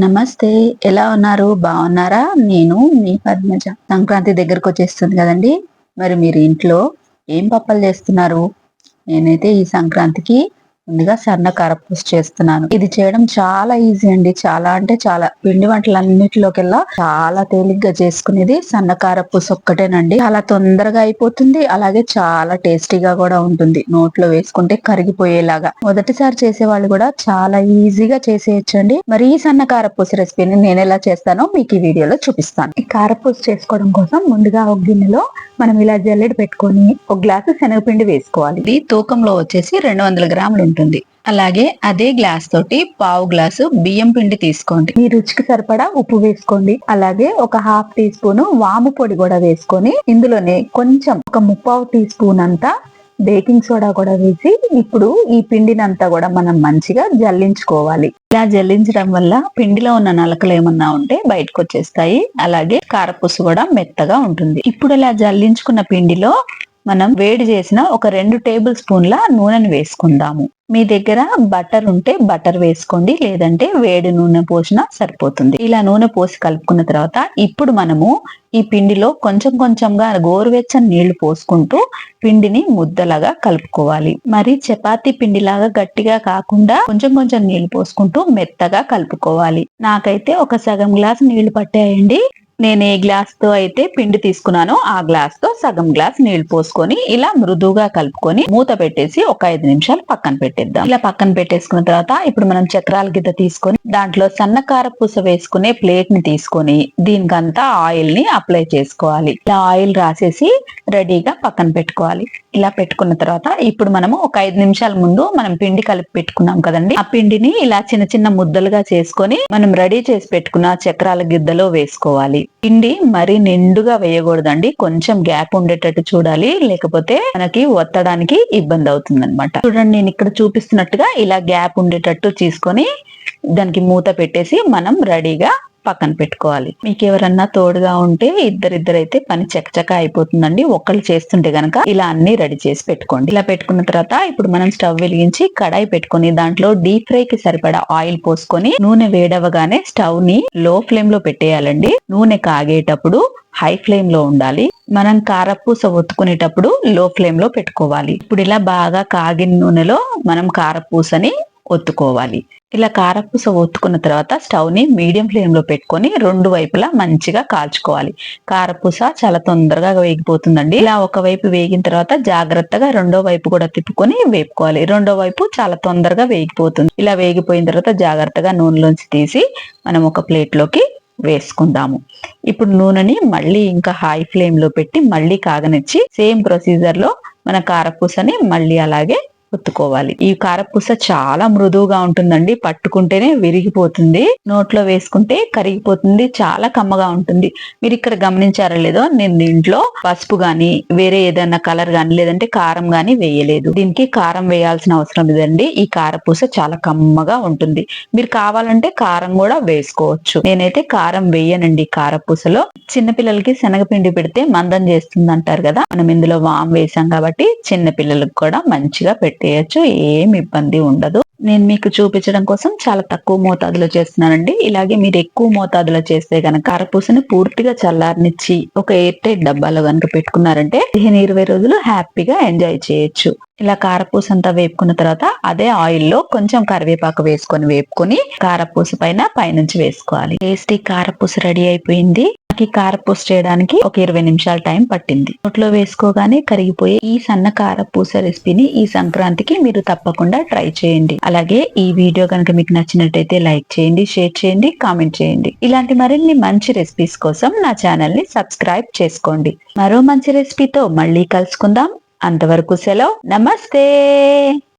నమస్తే ఎలా ఉన్నారు? బాగున్నారా? నేను మీ పద్మజ. సంక్రాంతి దగ్గరకు వచ్చేస్తుంది కదండి. మరి మీరు ఇంట్లో ఏం పప్పలు చేస్తున్నారు? నేనైతే ఈ సంక్రాంతికి ముందుగా సన్న కారపూస చేస్తున్నాను. ఇది చేయడం చాలా ఈజీ అండి. చాలా అంటే చాలా. పిండి వంటలన్నిటిలోకెల్లా చాలా తేలిగ్గా చేసుకునేది సన్న కారపూస ఒక్కటేనండి. చాలా తొందరగా అయిపోతుంది. అలాగే చాలా టేస్టీగా కూడా ఉంటుంది. నోట్లో వేసుకుంటే కరిగిపోయేలాగా. మొదటిసారి చేసే వాళ్ళు కూడా చాలా ఈజీగా చేసేయచ్చండి. మరి ఈ సన్న కారపూస రెసిపీని నేను ఎలా చేస్తానో మీకు ఈ వీడియోలో చూపిస్తాను. ఈ కారపూస చేసుకోవడం కోసం ముందుగా ఒక గిన్నెలో మనం ఇలా జల్లెడ పెట్టుకొని ఒక గ్లాసు శనగపిండి వేసుకోవాలి. ఇది తూకంలో వచ్చేసి రెండు వందల గ్రాములు ఉంటుంది. అలాగే అదే గ్లాస్ తోటి పావు గ్లాసు బియ్యం పిండి తీసుకోండి. మీ రుచికి సరిపడా ఉప్పు వేసుకోండి. అలాగే ఒక హాఫ్ టీ స్పూన్ వాము పొడి కూడా వేసుకొని ఇందులోనే కొంచెం ఒక ముప్పావు టీ స్పూన్ అంతా బేకింగ్ సోడా కూడా వేసి ఇప్పుడు ఈ పిండినంతా కూడా మనం మంచిగా జల్లించుకోవాలి. ఇలా జల్లించడం వల్ల పిండిలో ఉన్న నలకలు ఏమన్నా ఉంటే బయటకు వచ్చేస్తాయి. అలాగే కారపూసు కూడా మెత్తగా ఉంటుంది. ఇప్పుడు ఇలా జల్లించుకున్న పిండిలో మనం వేడి చేసిన ఒక రెండు టేబుల్ స్పూన్ల నూనెను వేసుకుందాము. మీ దగ్గర బటర్ ఉంటే బటర్ వేసుకోండి లేదంటే వేడి నూనె పోసినా సరిపోతుంది. ఇలా నూనె పోసి కలుపుకున్న తర్వాత ఇప్పుడు మనము ఈ పిండిలో కొంచెం కొంచెంగా గోరువెచ్చని నీళ్ళు పోసుకుంటూ పిండిని ముద్దలాగా కలుపుకోవాలి. మరి చపాతీ పిండిలాగా గట్టిగా కాకుండా కొంచెం కొంచెం నీళ్ళు పోసుకుంటూ మెత్తగా కలుపుకోవాలి. నాకైతే ఒక సగం గ్లాస్ నీళ్ళు పట్టేయండి. నేను ఏ గ్లాస్తో అయితే పిండి తీసుకున్నానో. ఆ గ్లాస్తో సగం గ్లాస్ నీళ్ళు పోసుకొని ఇలా మృదువుగా కలుపుకొని మూత పెట్టేసి ఒక ఐదు నిమిషాలు పక్కన పెట్టేద్దాం. ఇలా పక్కన పెట్టేసుకున్న తర్వాత ఇప్పుడు మనం చక్రాల గిద్ద తీసుకొని దాంట్లో సన్నకార పూస వేసుకునే ప్లేట్ని తీసుకొని దీనికంతా ఆయిల్ని అప్లై చేసుకోవాలి. ఇలా ఆయిల్ రాసేసి రెడీగా పక్కన పెట్టుకోవాలి. ఇలా పెట్టుకున్న తర్వాత ఇప్పుడు మనము ఒక ఐదు నిమిషాల ముందు మనం పిండి కలిపి పెట్టుకున్నాం కదండి. ఆ పిండిని ఇలా చిన్న చిన్న ముద్దలుగా చేసుకొని మనం రెడీ చేసి పెట్టుకున్న చక్రాల గిద్దలో వేసుకోవాలి. పిండి మరి నిండుగా వేయకూడదండి. కొంచెం గ్యాప్ ఉండేటట్టు చూడాలి. లేకపోతే మనకి ఒత్తడానికి ఇబ్బంది అవుతుంది అనమాట చూడండి నేను ఇక్కడ చూపిస్తున్నట్టుగా ఇలా గ్యాప్ ఉండేటట్టు తీసుకొని దానికి మూత పెట్టేసి మనం రెడీగా పక్కన పెట్టుకోవాలి. మీకు ఎవరన్నా తోడుగా ఉంటే ఇద్దరిద్దరైతే పని చకచక అయిపోతుందండి. ఒకళ్ళు చేస్తుంటే గనక ఇలా అన్ని రెడీ చేసి పెట్టుకోండి. ఇలా పెట్టుకున్న తర్వాత ఇప్పుడు మనం స్టవ్ వెలిగించి కడాయి పెట్టుకొని దాంట్లో డీప్ ఫ్రై కి సరిపడా ఆయిల్ పోసుకొని నూనె వేడవగానే స్టవ్ని లో ఫ్లేమ్లో పెట్టేయాలండి. నూనె కాగేటప్పుడు హై ఫ్లేమ్లో ఉండాలి. మనం కారపూస ఒత్తుకునేటప్పుడు లో ఫ్లేమ్లో పెట్టుకోవాలి. ఇప్పుడు ఇలా బాగా కాగిన నూనెలో మనం కారపూసని ఒత్తుకోవాలి. ఇలా కారపూస ఒత్తుకున్న తర్వాత స్టవ్ని మీడియం ఫ్లేమ్లో పెట్టుకొని రెండు వైపులా మంచిగా కాల్చుకోవాలి. కారపూస చాలా తొందరగా వేగిపోతుందండి. ఇలా ఒక వైపు వేగిన తర్వాత జాగ్రత్తగా రెండో వైపు కూడా తిప్పుకొని వేపుకోవాలి. రెండో వైపు చాలా తొందరగా వేగిపోతుంది. ఇలా వేగిపోయిన తర్వాత జాగ్రత్తగా నూనెలోంచి తీసి మనం ఒక ప్లేట్లోకి వేసుకుందాము. ఇప్పుడు నూనెని మళ్ళీ ఇంకా హై ఫ్లేమ్లో పెట్టి మళ్ళీ కాగనిచ్చి సేమ్ ప్రొసీజర్లో మన కారపూసని మళ్ళీ అలాగే ఒత్తుకోవాలి ఈ కారపూస చాలా మృదువుగా ఉంటుందండి. పట్టుకుంటేనే విరిగిపోతుంది. నోట్లో వేసుకుంటే కరిగిపోతుంది. చాలా కమ్మగా ఉంటుంది. మీరు ఇక్కడ గమనించారో లేదో నేను దీంట్లో పసుపు గాని వేరే ఏదైనా కలర్ గాని లేదంటే కారం గాని వేయలేదు. దీనికి కారం వేయాల్సిన అవసరం లేదండి. ఈ కారపూస చాలా కమ్మగా ఉంటుంది. మీరు కావాలంటే కారం కూడా వేసుకోవచ్చు. నేనైతే కారం వేయనండి కారపూసలో. చిన్నపిల్లలకి శనగపిండి పెడితే మందం చేస్తుంది అంటారు కదా. మనం ఇందులో వామ్ వేసాం కాబట్టి చిన్నపిల్లలకు కూడా మంచిగా పెట్టేయచ్చు ఏం ఇబ్బంది ఉండదు. నేను మీకు చూపించడం కోసం చాలా తక్కువ మోతాదులో చేస్తున్నానండి. ఇలాగే మీరు ఎక్కువ మోతాదులో చేస్తే గనక కారపూసని పూర్తిగా చల్లారనిచ్చి ఒక ఎయిర్ టైట్ డబ్బాలో కనుక పెట్టుకున్నారంటే పదిహేను ఇరవై రోజులు హ్యాపీగా ఎంజాయ్ చేయొచ్చు. ఇలా కారపూస అంతా వేపుకున్న తర్వాత అదే ఆయిల్లో కొంచెం కరివేపాకు వేసుకొని వేపుకొని కారపూస పైన పైనుంచి వేసుకోవాలి. టేస్టీ కారపూస రెడీ అయిపోయింది. ఈ కారపూస చేయడానికి ఒక ఇరవై నిమిషాల టైం పట్టింది. నోట్లో వేసుకోగానే కరిగిపోయే ఈ సన్న కారపూస రెసిపీని ఈ సంక్రాంతికి మీరు తప్పకుండా ట్రై చేయండి. అలాగే ఈ వీడియో కనుక మీకు నచ్చినట్టయితే లైక్ చేయండి షేర్ చేయండి కామెంట్ చేయండి. ఇలాంటి మరిన్ని మంచి రెసిపీస్ కోసం నా ఛానల్ని సబ్స్క్రైబ్ చేసుకోండి. మరో మంచి రెసిపీతో మళ్ళీ కలుసుకుందాం. అంతవరకు సెలవు. నమస్తే!